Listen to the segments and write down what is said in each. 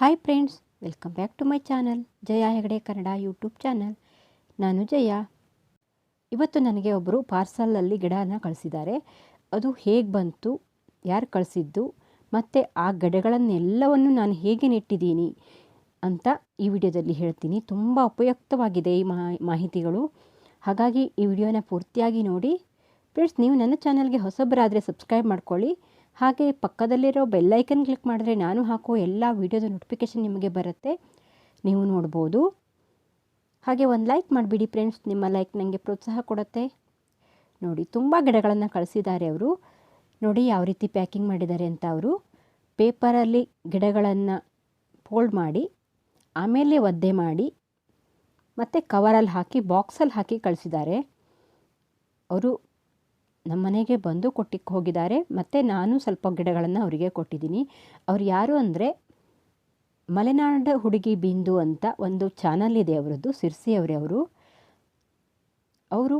Hi friends welcome back to my channel Jaya Hegde Kannada YouTube channel ನಾನು ಜಯ. ಇವತ್ತು ನನಗೆ ಒಬ್ಬರು ಪಾರ್ಸಲಲ್ಲಿ ಗಿಡನ ಕಳಿಸಿದ್ದಾರೆ. ಅದು ಹೇಗೆ ಬಂತು, ಯಾರು ಕಳಿಸಿದ್ದು, ಮತ್ತು ಆ ಗಿಡಗಳನ್ನೆಲ್ಲವನ್ನು ನಾನು ಹೇಗೆ ನೆಟ್ಟಿದ್ದೀನಿ ಅಂತ ಈ ವಿಡಿಯೋದಲ್ಲಿ ಹೇಳ್ತೀನಿ. ತುಂಬ ಉಪಯುಕ್ತವಾಗಿದೆ ಈ ಮಾಹಿತಿಗಳು. ಹಾಗಾಗಿ ಈ ವಿಡಿಯೋನ ಪೂರ್ತಿಯಾಗಿ ನೋಡಿ. ಫ್ರೆಂಡ್ಸ್ ನೀವು ನನ್ನ ಚಾನಲ್ಗೆ ಹೊಸಬರಾದರೆ ಸಬ್ಸ್ಕ್ರೈಬ್ ಮಾಡ್ಕೊಳ್ಳಿ. ಹಾಗೆ ಪಕ್ಕದಲ್ಲಿರೋ ಬೆಲ್ಲೈಕನ್ ಕ್ಲಿಕ್ ಮಾಡಿದ್ರೆ ನಾನು ಹಾಕೋ ಎಲ್ಲ ವೀಡಿಯೋದ ನೋಟಿಫಿಕೇಷನ್ ನಿಮಗೆ ಬರುತ್ತೆ. ನೀವು ನೋಡ್ಬೋದು. ಹಾಗೆ ಒಂದು ಲೈಕ್ ಮಾಡಿಬಿಡಿ ಫ್ರೆಂಡ್ಸ್ ನಿಮ್ಮ ಲೈಕ್ ನನಗೆ ಪ್ರೋತ್ಸಾಹ ಕೊಡುತ್ತೆ. ನೋಡಿ, ತುಂಬ ಗಿಡಗಳನ್ನು ಕಳಿಸಿದ್ದಾರೆ ಅವರು. ನೋಡಿ ಯಾವ ರೀತಿ ಪ್ಯಾಕಿಂಗ್ ಮಾಡಿದ್ದಾರೆ ಅಂತ ಅವರು. ಪೇಪರಲ್ಲಿ ಗಿಡಗಳನ್ನು ಫೋಲ್ಡ್ ಮಾಡಿ, ಆಮೇಲೆ ಒದ್ದೆ ಮಾಡಿ, ಮತ್ತು ಕವರಲ್ಲಿ ಹಾಕಿ ಬಾಕ್ಸಲ್ಲಿ ಹಾಕಿ ಕಳಿಸಿದ್ದಾರೆ. ಅವರು ನಮ್ಮ ಮನೆಗೆ ಬಂದು ಕೊಟ್ಟಿಕ್ಕೆ ಹೋಗಿದ್ದಾರೆ. ಮತ್ತು ನಾನು ಸ್ವಲ್ಪ ಗಿಡಗಳನ್ನು ಅವರಿಗೆ ಕೊಟ್ಟಿದ್ದೀನಿ. ಅವ್ರು ಯಾರು ಅಂದರೆ ಮಲೆನಾಡ ಹುಡುಗಿ ಬಿಂದು ಅಂತ ಒಂದು ಚಾನಲ್ ಇದೆ ಅವರದ್ದು, ಸಿರ್ಸಿ ಅವರೇ ಅವರು. ಅವರು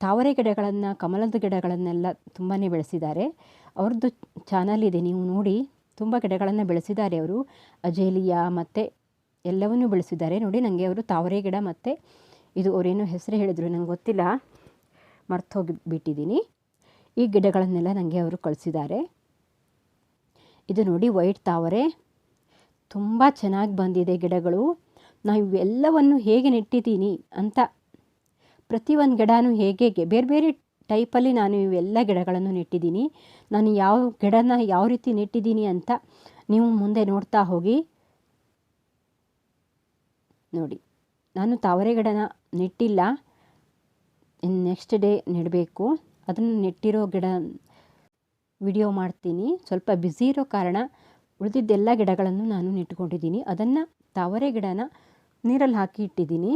ತಾವರೆ ಗಿಡಗಳನ್ನು, ಕಮಲದ ಗಿಡಗಳನ್ನೆಲ್ಲ ತುಂಬಾ ಬೆಳೆಸಿದ್ದಾರೆ. ಅವ್ರದ್ದು ಚಾನಲ್ ಇದೆ, ನೀವು ನೋಡಿ. ತುಂಬ ಗಿಡಗಳನ್ನು ಬೆಳೆಸಿದ್ದಾರೆ ಅವರು. ಅಜೇಲಿಯಾ ಮತ್ತು ಎಲ್ಲವನ್ನೂ ಬೆಳೆಸಿದ್ದಾರೆ. ನೋಡಿ ನನಗೆ ಅವರು ತಾವರೆ ಗಿಡ ಮತ್ತು ಇದು ಅವರೇನು ಹೆಸರು ಹೇಳಿದರು, ನಂಗೆ ಗೊತ್ತಿಲ್ಲ. ಮರ್ತು ಹೋಗಿ ಬಿಟ್ಟಿದ್ದೀನಿ. ಈ ಗಿಡಗಳನ್ನೆಲ್ಲ ನನಗೆ ಅವರು ಕಳಿಸಿದ್ದಾರೆ. ಇದು ನೋಡಿ ವೈಟ್ ತಾವರೆ. ತುಂಬ ಚೆನ್ನಾಗಿ ಬಂದಿದೆ ಗಿಡಗಳು. ನಾವು ಇವೆಲ್ಲವನ್ನು ಹೇಗೆ ನೆಟ್ಟಿದ್ದೀನಿ ಅಂತ ಪ್ರತಿಯೊಂದು ಗಿಡನೂ ಹೇಗೆ ಬೇರೆ ಬೇರೆ ಟೈಪಲ್ಲಿ ನಾನು ಇವೆಲ್ಲ ಗಿಡಗಳನ್ನು ನೆಟ್ಟಿದ್ದೀನಿ. ನಾನು ಯಾವ ಗಿಡನ ಯಾವ ರೀತಿ ನೆಟ್ಟಿದ್ದೀನಿ ಅಂತ ನೀವು ಮುಂದೆ ನೋಡ್ತಾ ಹೋಗಿ. ನೋಡಿ, ನಾನು ತಾವರೆ ಗಿಡನ ನೆಟ್ಟಿಲ್ಲ. ನೆಕ್ಸ್ಟ್ ಡೇ ನೆಡಬೇಕು. ಅದನ್ನು ನೆಟ್ಟಿರೋ ಗಿಡ ವಿಡಿಯೋ ಮಾಡ್ತೀನಿ. ಸ್ವಲ್ಪ ಬ್ಯುಸಿ ಇರೋ ಕಾರಣ ಉಳಿದಿದ್ದೆಲ್ಲ ಗಿಡಗಳನ್ನು ನಾನು ನೆಟ್ಕೊಂಡಿದ್ದೀನಿ ಅದನ್ನು ತಾವರೆ ಗಿಡನ ನೀರಲ್ಲಿ ಹಾಕಿ ಇಟ್ಟಿದ್ದೀನಿ.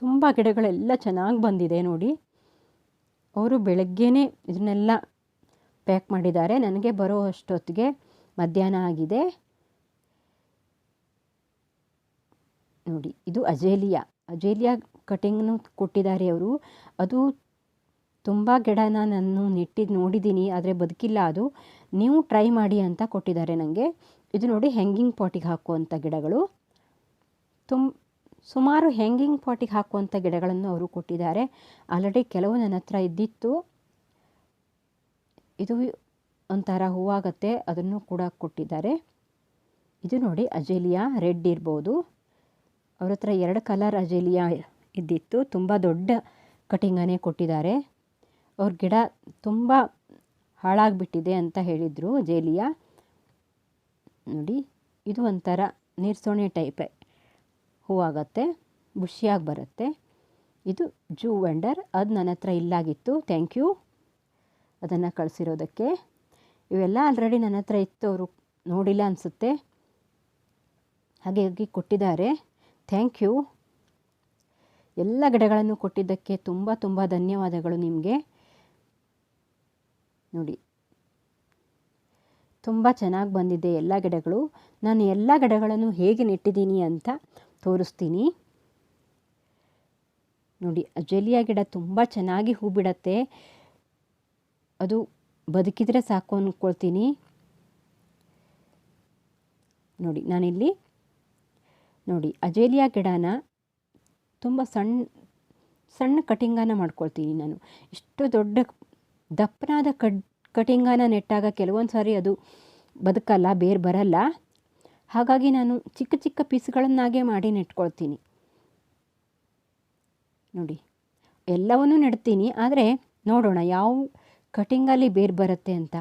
ತುಂಬ ಗಿಡಗಳೆಲ್ಲ ಚೆನ್ನಾಗಿ ಬಂದಿದೆ ನೋಡಿ. ಅವರು ಬೆಳಗ್ಗೆನೇ ಇದನ್ನೆಲ್ಲ ಪ್ಯಾಕ್ ಮಾಡಿದ್ದಾರೆ. ನನಗೆ ಬರೋ ಅಷ್ಟೊತ್ತಿಗೆ ಮಧ್ಯಾಹ್ನ ಆಗಿದೆ. ನೋಡಿ, ಇದು ಅಜೇಲಿಯಾ. ಅಜೇಲಿಯಾ ಕಟಿಂಗ್ನು ಕೊಟ್ಟಿದ್ದಾರೆ ಅವರು. ಅದು ತುಂಬ ಗಿಡನ ನಾನು ನೆಟ್ಟಿದ್ದು ನೋಡಿದ್ದೀನಿ, ಆದರೆ ಬದುಕಿಲ್ಲ ಅದು. ನೀವು ಟ್ರೈ ಮಾಡಿ ಅಂತ ಕೊಟ್ಟಿದ್ದಾರೆ ನನಗೆ ಇದು ನೋಡಿ ಹ್ಯಾಂಗಿಂಗ್ ಪಾಟಿಗೆ ಹಾಕುವಂಥ ಗಿಡಗಳು. ತುಂಬ ಸುಮಾರು ಹ್ಯಾಂಗಿಂಗ್ ಪಾಟಿಗೆ ಹಾಕುವಂಥ ಗಿಡಗಳನ್ನು ಅವರು ಕೊಟ್ಟಿದ್ದಾರೆ. ಆಲ್ರೆಡಿ ಕೆಲವು ನನ್ನ ಹತ್ರ ಇದ್ದಿತ್ತು. ಇದು ಒಂಥರ ಹೂವಾಗತ್ತೆ, ಅದನ್ನು ಕೂಡ ಕೊಟ್ಟಿದ್ದಾರೆ. ಇದು ನೋಡಿ ಅಜೇಲಿಯಾ ರೆಡ್ ಇರ್ಬೋದು. ಅವ್ರ ಹತ್ರ ಎರಡು ಕಲರ್ ಅಜೇಲಿಯ ಇದ್ದಿತ್ತು. ತುಂಬ ದೊಡ್ಡ ಕಟಿಂಗನೇ ಕೊಟ್ಟಿದ್ದಾರೆ. ಅವ್ರ ಗಿಡ ತುಂಬ ಹಾಳಾಗಿಬಿಟ್ಟಿದೆ ಅಂತ ಹೇಳಿದರು ಜೇಲಿಯಾ ನೋಡಿ, ಇದು ಒಂಥರ ನೀರ್ಸೋಣೆ ಟೈಪೇ ಹೂವಾಗತ್ತೆ ಬುಷಿಯಾಗಿ ಬರುತ್ತೆ. ಇದು ಜೂ ವೆಂಡರ್, ಅದು ನನ್ನ ಹತ್ರ ಇಲ್ಲಾಗಿತ್ತು. ಥ್ಯಾಂಕ್ ಯು ಅದನ್ನು ಕಳಿಸಿರೋದಕ್ಕೆ. ಇವೆಲ್ಲ ಆಲ್ರೆಡಿ ನನ್ನ ಹತ್ರ ಇತ್ತು. ಅವರು ನೋಡಿಲ್ಲ ಅನಿಸುತ್ತೆ. ಹಾಗಾಗಿ ಕೊಟ್ಟಿದ್ದಾರೆ. Thank you. ಎಲ್ಲ ಗಿಡಗಳನ್ನು ಕೊಟ್ಟಿದ್ದಕ್ಕೆ ತುಂಬ ತುಂಬ ಧನ್ಯವಾದಗಳು ನಿಮಗೆ. ನೋಡಿ. ತುಂಬ ಚೆನ್ನಾಗಿ ಬಂದಿದೆ ಎಲ್ಲ ಗಿಡಗಳು. ನಾನು ಎಲ್ಲ ಗಿಡಗಳನ್ನು ಹೇಗೆ ನೆಟ್ಟಿದ್ದೀನಿ ಅಂತ ತೋರಿಸ್ತೀನಿ. ನೋಡಿ, ಅಜಲಿಯ ಗಿಡ ತುಂಬ ಚೆನ್ನಾಗಿ ಹೂ ಬಿಡತ್ತೆ ಅದು ಬದುಕಿದರೆ ಸಾಕು ಅಂದ್ಕೊಳ್ತೀನಿ ನೋಡಿ, ನಾನಿಲ್ಲಿ ನೋಡಿ, ಅಜೇಲಿಯಾ ಗಿಡನ ತುಂಬ ಸಣ್ಣ ಸಣ್ಣ ಕಟಿಂಗನ್ನು ಮಾಡ್ಕೊಳ್ತೀನಿ ನಾನು. ಇಷ್ಟು ದೊಡ್ಡ ದಪ್ಪನಾದ ಕಡ್, ಕಟಿಂಗನ ನೆಟ್ಟಾಗ ಕೆಲವೊಂದು ಸಾರಿ ಅದು ಬದುಕಲ್ಲ, ಬೇರೆ ಬರಲ್ಲ. ಹಾಗಾಗಿ ನಾನು ಚಿಕ್ಕ ಚಿಕ್ಕ ಪೀಸ್ಗಳನ್ನಾಗೆ ಮಾಡಿ ನೆಟ್ಕೊಳ್ತೀನಿ. ನೋಡಿ, ಎಲ್ಲವನ್ನೂ ನೆಡ್ತೀನಿ, ಆದರೆ ನೋಡೋಣ ಯಾವ ಕಟಿಂಗಲ್ಲಿ ಬೇರೆ ಬರುತ್ತೆ ಅಂತ.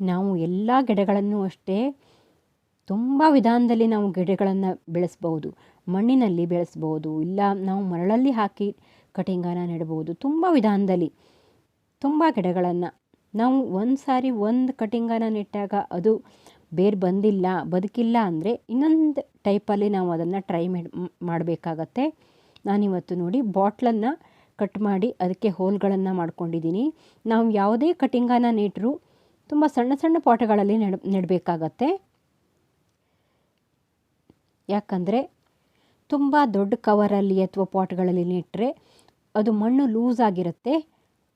ನಾವು ಎಲ್ಲ ಗಿಡಗಳನ್ನು ಅಷ್ಟೇ ತುಂಬ ವಿಧಾನದಲ್ಲಿ ನಾವು ಗಿಡಗಳನ್ನು ಬೆಳೆಸ್ಬೋದು, ಮಣ್ಣಿನಲ್ಲಿ ಬೆಳೆಸ್ಬೋದು, ಇಲ್ಲ ನಾವು ಮರಳಲ್ಲಿ ಹಾಕಿ ಕಟಿಂಗನ್ನು ನೆಡ್ಬೋದು, ತುಂಬ ವಿಧಾನದಲ್ಲಿ ತುಂಬ ಗಿಡಗಳನ್ನು. ನಾವು ಒಂದು ಸಾರಿ ಒಂದು ಕಟಿಂಗನ ನೆಟ್ಟಾಗ ಅದು ಬೇರೆ ಬಂದಿಲ್ಲ, ಬದುಕಿಲ್ಲ ಅಂದರೆ ಇನ್ನೊಂದು ಟೈಪಲ್ಲಿ ನಾವು ಅದನ್ನು ಟ್ರೈ ಮಾಡಬೇಕಾಗತ್ತೆ. ನಾನಿವತ್ತು ನೋಡಿ ಬಾಟ್ಲನ್ನು ಕಟ್ ಮಾಡಿ ಅದಕ್ಕೆ ಹೋಲ್ಗಳನ್ನು ಮಾಡ್ಕೊಂಡಿದ್ದೀನಿ. ನಾವು ಯಾವುದೇ ಕಟಿಂಗನ್ನು ನೆಟ್ಟರೂ ತುಂಬ ಸಣ್ಣ ಸಣ್ಣ ಪಾಟ್ಗಳಲ್ಲಿ ನೆಡ್, ನೆಡಬೇಕಾಗತ್ತೆ. ಯಾಕಂದರೆ ತುಂಬ ದೊಡ್ಡ ಕವರಲ್ಲಿ ಅಥವಾ ಪಾಟ್ಗಳಲ್ಲಿ ನೆಟ್ಟರೆ ಅದು ಮಣ್ಣು ಲೂಸ್ ಆಗಿರುತ್ತೆ,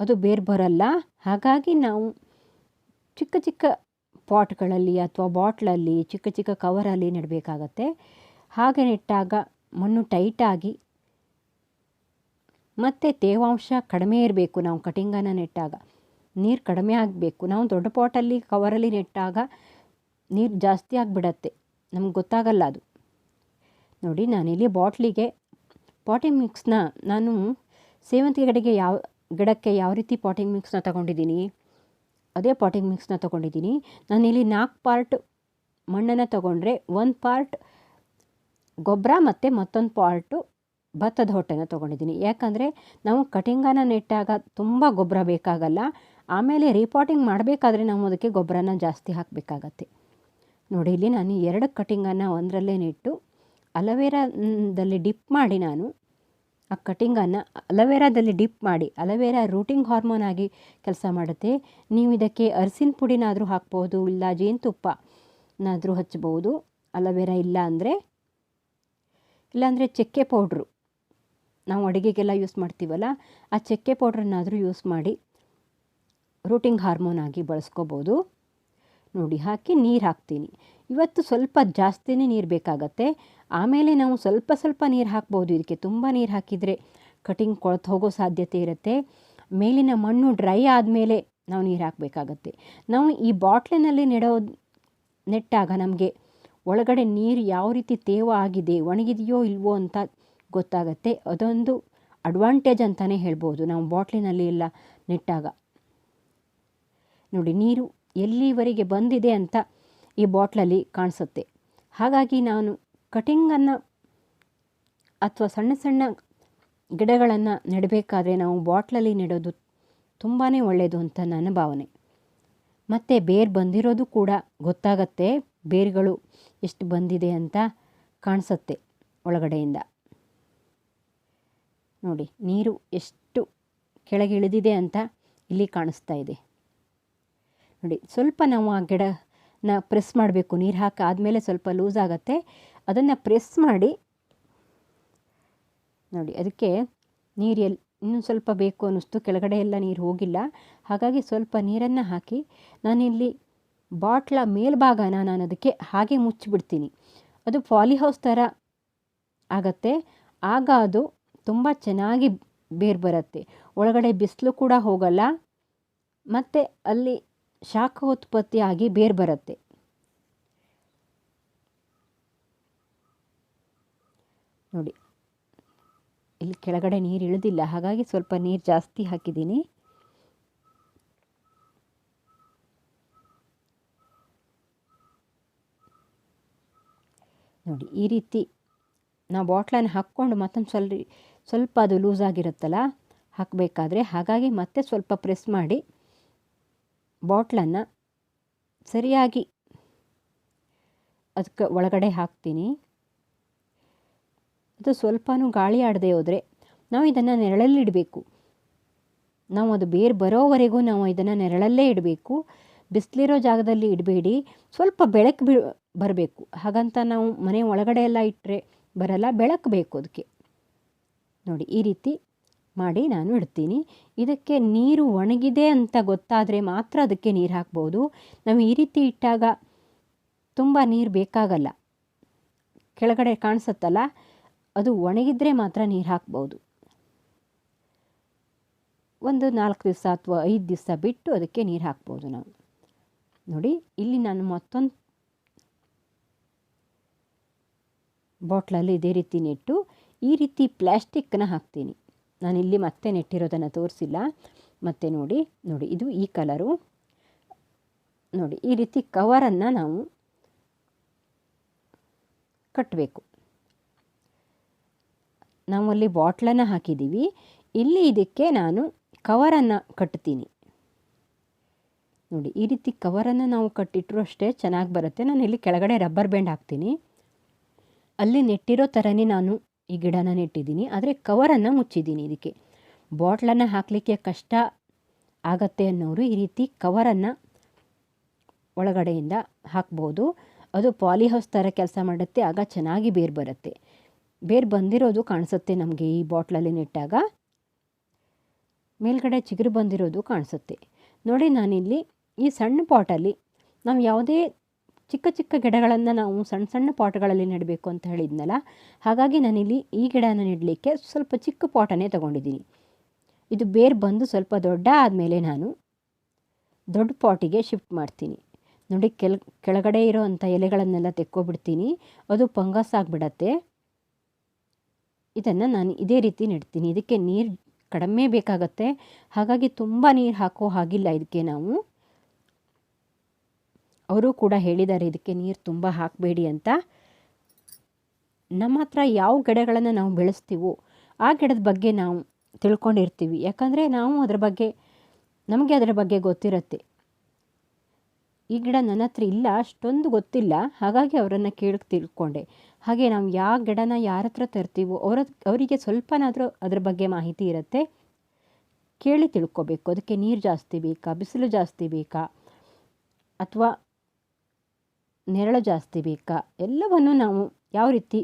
ಅದು ಬೇರೆ ಬರಲ್ಲ. ಹಾಗಾಗಿ ನಾವು ಚಿಕ್ಕ ಚಿಕ್ಕ ಪಾಟ್ಗಳಲ್ಲಿ ಅಥವಾ ಬಾಟ್ಲಲ್ಲಿ ಚಿಕ್ಕ ಚಿಕ್ಕ ಕವರಲ್ಲಿ ನೆಡಬೇಕಾಗತ್ತೆ. ಹಾಗೆ ನೆಟ್ಟಾಗ ಮಣ್ಣು ಟೈಟಾಗಿ ಮತ್ತು ತೇವಾಂಶ ಕಡಿಮೆ ಇರಬೇಕು ನಾವು ಕಟಿಂಗನ್ನು ನೆಟ್ಟಾಗ. ನೀರು ಕಡಿಮೆ ಆಗಬೇಕು. ನಾವು ದೊಡ್ಡ ಪಾಟಲ್ಲಿ ಕವರಲ್ಲಿ ನೆಟ್ಟಾಗ ನೀರು ಜಾಸ್ತಿ ಆಗಿಬಿಡತ್ತೆ. ನಮ್ಗೆ ಗೊತ್ತಾಗಲ್ಲ ಅದು. ನೋಡಿ, ನಾನಿಲ್ಲಿ ಬಾಟ್ಲಿಗೆ ಪಾಟಿಂಗ್ ಮಿಕ್ಸ್ನ ನಾನು ಸೇವಂತಿಗೆ ಗಿಡಕ್ಕೆ ಯಾವ ಗಿಡಕ್ಕೆ ಯಾವ ರೀತಿ ಪಾಟಿಂಗ್ ಮಿಕ್ಸ್ನ ತಗೊಂಡಿದ್ದೀನಿ, ಅದೇ ಪಾಟಿಂಗ್ ಮಿಕ್ಸ್ನ ತೊಗೊಂಡಿದ್ದೀನಿ. ನಾನಿಲ್ಲಿ ನಾಲ್ಕು ಪಾರ್ಟ್ ಮಣ್ಣನ್ನು ತೊಗೊಂಡ್ರೆ ಒಂದು ಪಾರ್ಟ್ ಗೊಬ್ಬರ ಮತ್ತು ಮತ್ತೊಂದು ಪಾರ್ಟು ಭತ್ತದ ಹೊಟ್ಟೆನ ತೊಗೊಂಡಿದ್ದೀನಿ. ಯಾಕಂದರೆ ನಾವು ಕಟಿಂಗನ ನೆಟ್ಟಾಗ ತುಂಬ ಗೊಬ್ಬರ ಬೇಕಾಗಲ್ಲ, ಆಮೇಲೆ ರೀಪಾಟಿಂಗ್ ಮಾಡಬೇಕಾದ್ರೆ ನಾವು ಅದಕ್ಕೆ ಗೊಬ್ಬರನ ಜಾಸ್ತಿ ಹಾಕಬೇಕಾಗತ್ತೆ. ನೋಡಿ, ಇಲ್ಲಿ ನಾನು ಎರಡು ಕಟಿಂಗನ್ನು ಒಂದರಲ್ಲೇ ನೆಟ್ಟು ಅಲವೇರಾದಲ್ಲಿ ಡಿಪ್ ಮಾಡಿ ನಾನು ಆ ಕಟಿಂಗನ್ನು, ಅಲವೇರಾದಲ್ಲಿ ಡಿಪ್ ಮಾಡಿ, ಅಲವೇರಾ ರೂಟಿಂಗ್ ಹಾರ್ಮೋನ್ ಆಗಿ ಕೆಲಸ ಮಾಡುತ್ತೆ. ನೀವು ಇದಕ್ಕೆ ಅರಸಿನ ಪುಡಿನಾದರೂ ಹಾಕ್ಬೋದು, ಇಲ್ಲ ಜೇನುತುಪ್ಪನಾದರೂ ಹಚ್ಚಬಹುದು ಅಲವೇರಾ ಇಲ್ಲ ಅಂದರೆ ಇಲ್ಲಾಂದರೆ ಚಕ್ಕೆ ಪೌಡ್ರು. ನಾವು ಅಡುಗೆಗೆಲ್ಲ ಯೂಸ್ ಮಾಡ್ತೀವಲ್ಲ, ಆ ಚಕ್ಕೆ ಪೌಡ್ರನ್ನಾದರೂ ಯೂಸ್ ಮಾಡಿ ರೂಟಿಂಗ್ ಹಾರ್ಮೋನ್ ಆಗಿ ಬಳಸ್ಕೋಬೋದು. ನೋಡಿ, ಹಾಕಿ ನೀರು ಹಾಕ್ತೀನಿ. ಇವತ್ತು ಸ್ವಲ್ಪ ಜಾಸ್ತಿನೇ ನೀರು ಬೇಕಾಗತ್ತೆ. ಆಮೇಲೆ ನಾವು ಸ್ವಲ್ಪ ಸ್ವಲ್ಪ ನೀರು ಹಾಕ್ಬೋದು. ಇದಕ್ಕೆ ತುಂಬ ನೀರು ಹಾಕಿದರೆ ಕಟಿಂಗ್ ಕೊಳ್ತು ಹೋಗೋ ಸಾಧ್ಯತೆ ಇರುತ್ತೆ. ಮೇಲಿನ ಮಣ್ಣು ಡ್ರೈ ಆದಮೇಲೆ ನಾವು ನೀರು ಹಾಕಬೇಕಾಗತ್ತೆ. ನಾವು ಈ ಬಾಟ್ಲಿನಲ್ಲಿ ನೆಡೋ ನೆಟ್ಟಾಗ ನಮಗೆ ಒಳಗಡೆ ನೀರು ಯಾವ ರೀತಿ ತೇವ ಆಗಿದೆ, ಒಣಗಿದೆಯೋ ಇಲ್ವೋ ಅಂತ ಗೊತ್ತಾಗತ್ತೆ. ಅದೊಂದು ಅಡ್ವಾಂಟೇಜ್ ಅಂತಲೇ ಹೇಳ್ಬೋದು. ನಾವು ಬಾಟ್ಲಿನಲ್ಲಿ ಎಲ್ಲ ನೆಟ್ಟಾಗ. ನೋಡಿ, ನೀರು ಎಲ್ಲಿವರೆಗೆ ಬಂದಿದೆ ಅಂತ ಈ ಬಾಟ್ಲಲ್ಲಿ ಕಾಣಿಸುತ್ತೆ. ಹಾಗಾಗಿ ನಾನು ಕಟಿಂಗನ್ನು ಅಥವಾ ಸಣ್ಣ ಸಣ್ಣ ಗಿಡಗಳನ್ನು ನೆಡಬೇಕಾದ್ರೆ ನಾವು ಬಾಟ್ಲಲ್ಲಿ ನೆಡೋದು ತುಂಬಾ ಒಳ್ಳೆಯದು ಅಂತ ನನ್ನ ಭಾವನೆ. ಮತ್ತು ಬೇರು ಬಂದಿರೋದು ಕೂಡ ಗೊತ್ತಾಗತ್ತೆ, ಬೇರುಗಳು ಎಷ್ಟು ಬಂದಿದೆ ಅಂತ ಕಾಣಿಸುತ್ತೆ ಒಳಗಡೆಯಿಂದ. ನೋಡಿ, ನೀರು ಎಷ್ಟು ಕೆಳಗೆ ಇಳಿದಿದೆ ಅಂತ ಇಲ್ಲಿ ಕಾಣಿಸ್ತಾ ಇದೆ. ನೋಡಿ, ಸ್ವಲ್ಪ ನಾವು ಆ ಗಿಡನ ಪ್ರೆಸ್ ಮಾಡಬೇಕು, ನೀರು ಹಾಕಿ ಆದಮೇಲೆ ಸ್ವಲ್ಪ ಲೂಸ್ ಆಗುತ್ತೆ. ಅದನ್ನು ಪ್ರೆಸ್ ಮಾಡಿ. ನೋಡಿ, ಅದಕ್ಕೆ ನೀರು ಎಲ್ಲಿ ಇನ್ನೂ ಸ್ವಲ್ಪ ಬೇಕು ಅನ್ನಿಸ್ತು. ಕೆಳಗಡೆ ಎಲ್ಲ ನೀರು ಹೋಗಿಲ್ಲ. ಹಾಗಾಗಿ ಸ್ವಲ್ಪ ನೀರನ್ನು ಹಾಕಿ ನಾನಿಲ್ಲಿ ಬಾಟ್ಲ ಮೇಲ್ಭಾಗನ ನಾನು ಅದಕ್ಕೆ ಹಾಗೆ ಮುಚ್ಚಿಬಿಡ್ತೀನಿ. ಅದು ಪಾಲಿಹೌಸ್ ಥರ ಆಗತ್ತೆ. ಆಗ ಅದು ತುಂಬ ಚೆನ್ನಾಗಿ ಬೇರು ಬರುತ್ತೆ. ಒಳಗಡೆ ಬಿಸಿಲು ಕೂಡ ಹೋಗಲ್ಲ. ಮತ್ತು ಅಲ್ಲಿ ಶಾಖ ಉತ್ಪತ್ತಿಯಾಗಿ ಬೇರು ಬರುತ್ತೆ. ನೋಡಿ. ಇಲ್ಲಿ ಕೆಳಗಡೆ ನೀರು ಇಳಿದಿಲ್ಲ, ಹಾಗಾಗಿ ಸ್ವಲ್ಪ ನೀರು ಜಾಸ್ತಿ ಹಾಕಿದ್ದೀನಿ. ನೋಡಿ, ಈ ರೀತಿ ನಾವು ಬಾಟ್ಲನ್ನು ಹಾಕ್ಕೊಂಡು ಮತ್ತೊಂದು ಸ್ವಲ್ಪ ಸ್ವಲ್ಪ ಅದು ಲೂಸ್ ಆಗಿರುತ್ತಲ್ಲ, ಹಾಕಬೇಕಾದ್ರೆ ಹಾಗಾಗಿ ಮತ್ತೆ ಸ್ವಲ್ಪ ಪ್ರೆಸ್ ಮಾಡಿ ಬಾಟ್ಲನ್ನು ಸರಿಯಾಗಿ ಅದಕ್ಕೆ ಒಳಗಡೆ ಹಾಕ್ತೀನಿ. ಅದು ಸ್ವಲ್ಪನೂ ಗಾಳಿ ಆಡದೆ ಹೋದರೆ ನಾವು ಇದನ್ನು ನೆರಳಲ್ಲಿ ಇಡಬೇಕು. ನಾವು ಅದು ಬೇರೆ ಬರೋವರೆಗೂ ನಾವು ಇದನ್ನು ನೆರಳಲ್ಲೇ ಇಡಬೇಕು. ಬಿಸಿಲಿರೋ ಜಾಗದಲ್ಲಿ ಇಡಬೇಡಿ. ಸ್ವಲ್ಪ ಬೆಳಕು ಬಿ ಬರಬೇಕು. ಹಾಗಂತ ನಾವು ಮನೆ ಒಳಗಡೆ ಎಲ್ಲ ಇಟ್ಟರೆ ಬರಲ್ಲ ಬೆಳಕು ಬೇಕು ಅದಕ್ಕೆ ನೋಡಿ, ಈ ರೀತಿ ಮಾಡಿ ನಾನು ಇಡ್ತೀನಿ. ಇದಕ್ಕೆ ನೀರು ಒಣಗಿದೆ ಅಂತ ಗೊತ್ತಾದರೆ ಮಾತ್ರ ಅದಕ್ಕೆ ನೀರು ಹಾಕ್ಬೋದು. ನಾವು ಈ ರೀತಿ ಇಟ್ಟಾಗ ತುಂಬ ನೀರು ಬೇಕಾಗಲ್ಲ. ಕೆಳಗಡೆ ಕಾಣಿಸುತ್ತಲ್ಲ? ಅದು ಒಣಗಿದ್ರೆ ಮಾತ್ರ ನೀರು ಹಾಕ್ಬೋದು. ಒಂದು ನಾಲ್ಕು ದಿವಸ ಅಥವಾ ಐದು ದಿವಸ ಬಿಟ್ಟು ಅದಕ್ಕೆ ನೀರು ಹಾಕ್ಬೋದು ನಾವು. ನೋಡಿ, ಇಲ್ಲಿ ನಾನು ಮತ್ತೊಂದು ಬಾಟ್ಲಲ್ಲಿ ಇದೇ ರೀತಿ ನೆಟ್ಟು, ಈ ರೀತಿ ಪ್ಲ್ಯಾಸ್ಟಿಕ್ಕನ್ನ ಹಾಕ್ತೀನಿ. ನಾನು ಇಲ್ಲಿ ಮತ್ತೆ ನೆಟ್ಟಿರೋದನ್ನು ತೋರಿಸಿಲ್ಲ. ಮತ್ತೆ ನೋಡಿ ನೋಡಿ, ಇದು ಈ ಕಲರು. ನೋಡಿ, ಈ ರೀತಿ ಕವರನ್ನು ನಾವು ಕಟ್ಟಬೇಕು ನಾವು ಅಲ್ಲಿ ಬಾಟ್ಲನ್ನು ಹಾಕಿದ್ದೀವಿ. ಇಲ್ಲಿ ಇದಕ್ಕೆ ನಾನು ಕವರನ್ನು ಕಟ್ತೀನಿ. ನೋಡಿ, ಈ ರೀತಿ ಕವರನ್ನು ನಾವು ಕಟ್ಟಿಟ್ಟರು ಅಷ್ಟೇ ಚೆನ್ನಾಗಿ ಬರುತ್ತೆ. ನಾನು ಇಲ್ಲಿ ಕೆಳಗಡೆ ರಬ್ಬರ್ ಬ್ಯಾಂಡ್ ಹಾಕ್ತೀನಿ. ಅಲ್ಲಿ ನೆಟ್ಟಿರೋ ಥರನೇ ನಾನು ಈ ಗಿಡನ ನೆಟ್ಟಿದ್ದೀನಿ. ಆದರೆ ಕವರನ್ನು ಮುಚ್ಚಿದ್ದೀನಿ ಇದಕ್ಕೆ. ಬಾಟ್ಲನ್ನು ಹಾಕಲಿಕ್ಕೆ ಕಷ್ಟ ಆಗತ್ತೆ ಅನ್ನೋರು ಈ ರೀತಿ ಕವರನ್ನು ಒಳಗಡೆಯಿಂದ ಹಾಕ್ಬೋದು. ಅದು ಪಾಲಿಹೌಸ್ ಥರ ಕೆಲಸ ಮಾಡುತ್ತೆ. ಆಗ ಚೆನ್ನಾಗಿ ಬೇರು ಬರುತ್ತೆ ಬೇರು ಬಂದಿರೋದು ಕಾಣಿಸುತ್ತೆ ನಮಗೆ ಈ ಬಾಟ್ಲಲ್ಲಿ ನೆಟ್ಟಾಗ. ಮೇಲ್ಗಡೆ ಚಿಗುರು ಬಂದಿರೋದು ಕಾಣಿಸುತ್ತೆ. ನೋಡಿ ನಾನಿಲ್ಲಿ ಈ ಸಣ್ಣ ಪಾಟಲ್ಲಿ ನಾವು ಯಾವುದೇ ಚಿಕ್ಕ ಚಿಕ್ಕ ಗಿಡಗಳನ್ನು ನಾವು ಸಣ್ಣ ಸಣ್ಣ ಪಾಟ್ಗಳಲ್ಲಿ ನೆಡಬೇಕು ಅಂತ ಹೇಳಿದ್ನಲ್ಲ, ಹಾಗಾಗಿ ನಾನಿಲ್ಲಿ ಈ ಗಿಡನ ನೆಡಲಿಕ್ಕೆ ಸ್ವಲ್ಪ ಚಿಕ್ಕ ಪಾಟನ್ನೇ ತೊಗೊಂಡಿದ್ದೀನಿ. ಇದು ಬೇರು ಬಂದು ಸ್ವಲ್ಪ ದೊಡ್ಡ ಆದಮೇಲೆ ನಾನು ದೊಡ್ಡ ಪಾಟಿಗೆ ಶಿಫ್ಟ್ ಮಾಡ್ತೀನಿ. ನೋಡಿ ಕೆಲ, ಕೆಳಗಡೆ ಇರೋವಂಥ ಎಲೆಗಳನ್ನೆಲ್ಲ ತೆಕ್ಕೊಬಿಡ್ತೀನಿ. ಅದು ಫಂಗಸ್ ಆಗಿಬಿಡತ್ತೆ. ಇದನ್ನು ನಾನು ಇದೇ ರೀತಿ ನೆಡ್ತೀನಿ. ಇದಕ್ಕೆ ನೀರು ಕಡಿಮೆ ಬೇಕಾಗತ್ತೆ. ಹಾಗಾಗಿ ತುಂಬ ನೀರು ಹಾಕೋ ಹಾಗಿಲ್ಲ ಇದಕ್ಕೆ ನಾವು. ಅವರು ಕೂಡ ಹೇಳಿದ್ದಾರೆ, ಇದಕ್ಕೆ ನೀರು ತುಂಬ ಹಾಕಬೇಡಿ ಅಂತ. ನಮ್ಮ ಹತ್ರ ಯಾವ ಗಿಡಗಳನ್ನು ನಾವು ಬೆಳೆಸ್ತೀವೋ ಆ ಗಿಡದ ಬಗ್ಗೆ ನಾವು ತಿಳ್ಕೊಂಡಿರ್ತೀವಿ. ಯಾಕಂದರೆ ನಾವು ಅದರ ಬಗ್ಗೆ, ನಮಗೆ ಅದರ ಬಗ್ಗೆ ಗೊತ್ತಿರುತ್ತೆ. ಈ ಗಿಡ ನನ್ನ ಹತ್ರ ಇಲ್ಲ, ಅಷ್ಟೊಂದು ಗೊತ್ತಿಲ್ಲ. ಹಾಗಾಗಿ ಅವರನ್ನು ಕೇಳಿ ತಿಳ್ಕೊಂಡೆ. ಹಾಗೆ ನಾವು ಯಾವ ಗಿಡನ ಯಾರ ಹತ್ರ ತರ್ತೀವೋ, ಅವರ ಅವರಿಗೆ ಸ್ವಲ್ಪನಾದರೂ ಅದ್ರ ಬಗ್ಗೆ ಮಾಹಿತಿ ಇರುತ್ತೆ. ಕೇಳಿ ತಿಳ್ಕೊಬೇಕು. ಅದಕ್ಕೆ ನೀರು ಜಾಸ್ತಿ ಬೇಕಾ, ಬಿಸಿಲು ಜಾಸ್ತಿ ಬೇಕಾ, ಅಥವಾ ನೆರಳು ಜಾಸ್ತಿ ಬೇಕಾ, ಎಲ್ಲವನ್ನು ನಾವು ಯಾವ ರೀತಿ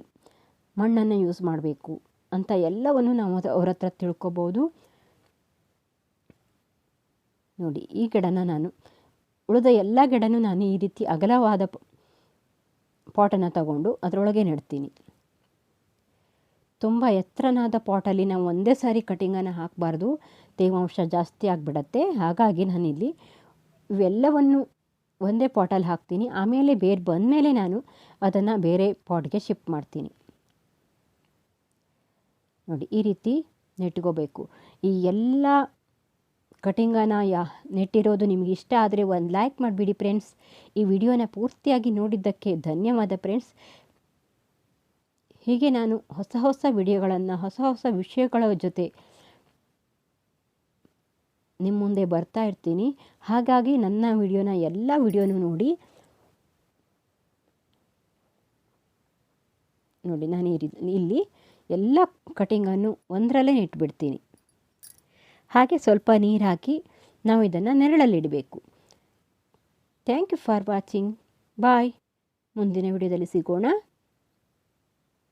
ಮಣ್ಣನ್ನು ಯೂಸ್ ಮಾಡಬೇಕು ಅಂತ ಎಲ್ಲವನ್ನು ನಾವು ಅವ್ರ ಹತ್ರ ತಿಳ್ಕೊಬೋದು. ನೋಡಿ, ಈ ಗಿಡನ ನಾನು ಉಳಿದ ಎಲ್ಲ ಗಿಡನೂ ನಾನು ಈ ರೀತಿ ಅಗಲವಾದ ಪಾಟನ್ನು ತಗೊಂಡು ಅದರೊಳಗೆ ನೆಡ್ತೀನಿ. ತುಂಬ ಎತ್ತರನಾದ ಪಾಟಲ್ಲಿ ನಾವು ಒಂದೇ ಸಾರಿ ಕಟಿಂಗನ್ನು ಹಾಕಬಾರ್ದು. ತೇವಾಂಶ ಜಾಸ್ತಿ ಆಗಿಬಿಡತ್ತೆ. ಹಾಗಾಗಿ ನಾನಿಲ್ಲಿ ಇವೆಲ್ಲವನ್ನು ಒಂದೇ ಪಾಟಲ್ಲಿ ಹಾಕ್ತೀನಿ. ಆಮೇಲೆ ಬೇರೆ ಬಂದಮೇಲೆ ನಾನು ಅದನ್ನು ಬೇರೆ ಪಾಟ್ಗೆ ಶಿಫ್ಟ್ ಮಾಡ್ತೀನಿ. ನೋಡಿ, ಈ ರೀತಿ ನೆಟ್ಕೋಬೇಕು. ಈ ಎಲ್ಲ ಕಟಿಂಗನ ಯಾ ನೆಟ್ಟಿರೋದು ನಿಮಗೆ ಇಷ್ಟ ಆದರೆ ಒಂದು ಲೈಕ್ ಮಾಡಿಬಿಡಿ ಫ್ರೆಂಡ್ಸ್ ಈ ವಿಡಿಯೋನ ಪೂರ್ತಿಯಾಗಿ ನೋಡಿದ್ದಕ್ಕೆ ಧನ್ಯವಾದ ಫ್ರೆಂಡ್ಸ್ ಹೀಗೆ ನಾನು ಹೊಸ ಹೊಸ ವಿಡಿಯೋಗಳನ್ನು, ಹೊಸ ಹೊಸ ವಿಷಯಗಳ ಜೊತೆ ನಿಮ್ಮ ಮುಂದೆ ಬರ್ತಾ ಇರ್ತೀನಿ. ಹಾಗಾಗಿ ನನ್ನ ವಿಡಿಯೋನ, ಎಲ್ಲ ವಿಡಿಯೋನೂ ನೋಡಿ. ನೋಡಿ, ನಾನು ಇಲ್ಲಿ ಎಲ್ಲ ಕಟಿಂಗನ್ನು ಒಂದರಲ್ಲೇ ಇಟ್ಬಿಡ್ತೀನಿ. ಹಾಗೆ ಸ್ವಲ್ಪ ನೀರು ಹಾಕಿ ನಾವು ಇದನ್ನು ನೆರಳಲ್ಲಿಡಬೇಕು. Thank you for watching bye ಮುಂದಿನ ವಿಡಿಯೋದಲ್ಲಿ ಸಿಗೋಣ.